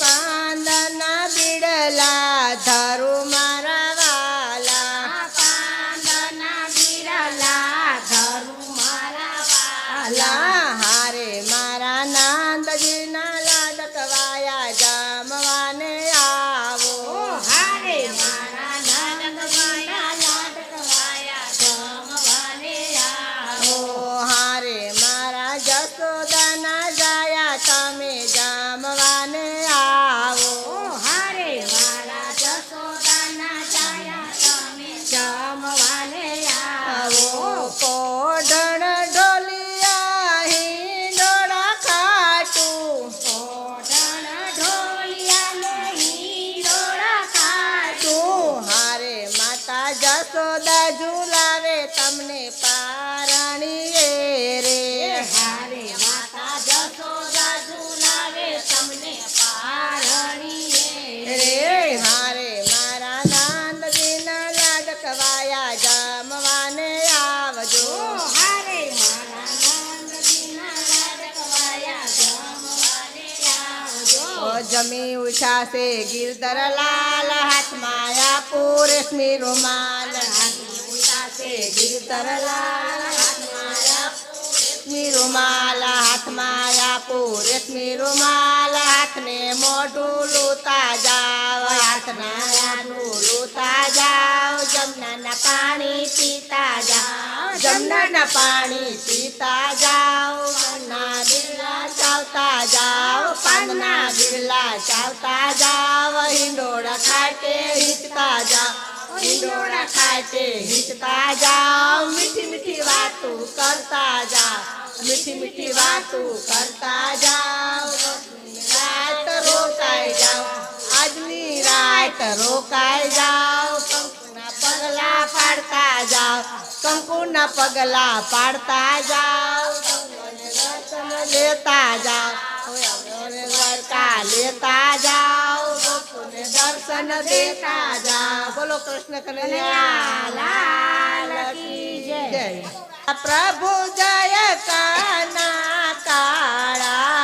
ฟ้า जमी उषासे गिरधर लाल हात माया पुरेश्मी रुमाल। उषासे गिरधर लाल हात माया मी रुमाल। हात माया पुरेश्मी रुमाल। हातने मोडूलू ताजाव हात माया डोलू ताजाव जमना पाणी पिता चंदन पाणी पिता जाओ पन्ना बिरला चावता जाओ पन्ना बिरला चावता जाओ हिंडोळा खाटे हिचता जाओ हिंडोळा खाटे हिचता जाओ मिठी मिठी वातू करता जाओ मिठी मिठी वातू करता जाओ रात रोकाय जाओ आजनी रात रोकाय जाओ पगला पाडता જાવ કંકુના પગલા પાડતા જાઓ લેતા જાઓ દ્વારકા લેતા જાઓ દર્શન દેતા જાઓ બોલો કૃષ્ણ કનૈયા જય. પ્રભુ જય કાના કાળા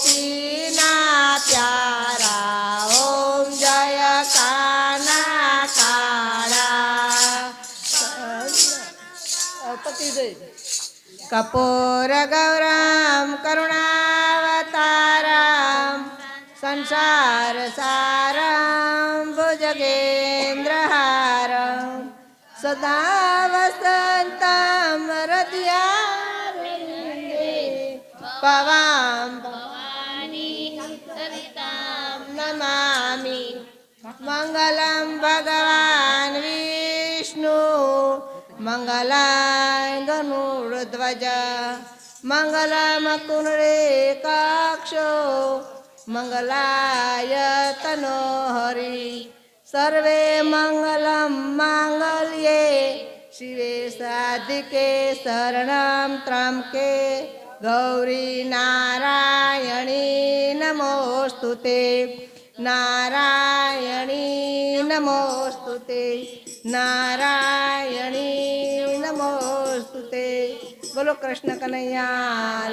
ગોપીના પ્યારા ઓમ જય કાના કાળા પતિ કપૂર ગૌરમ કરુણાવતારમ સંસાર સારમ ભુજગેન્દ્રહારમ સદા વસંતમ હૃદયારવિંદે પવામ વિષ્ણુ મંગલાય ગરુડધ્વજ મંગલમ કુંડે કાક્ષો મંગલાય તનો હરિ સર્વે મંગલમ માંગલ્યે શિવે સાધિકે શરણમ ત્રંકે ગૌરી નારાયણી નમોસ્તુ તે નારાયણી નમોસ્તુ તે નારાયણી નમોસ્તુ તે બોલો કૃષ્ણ કનૈયા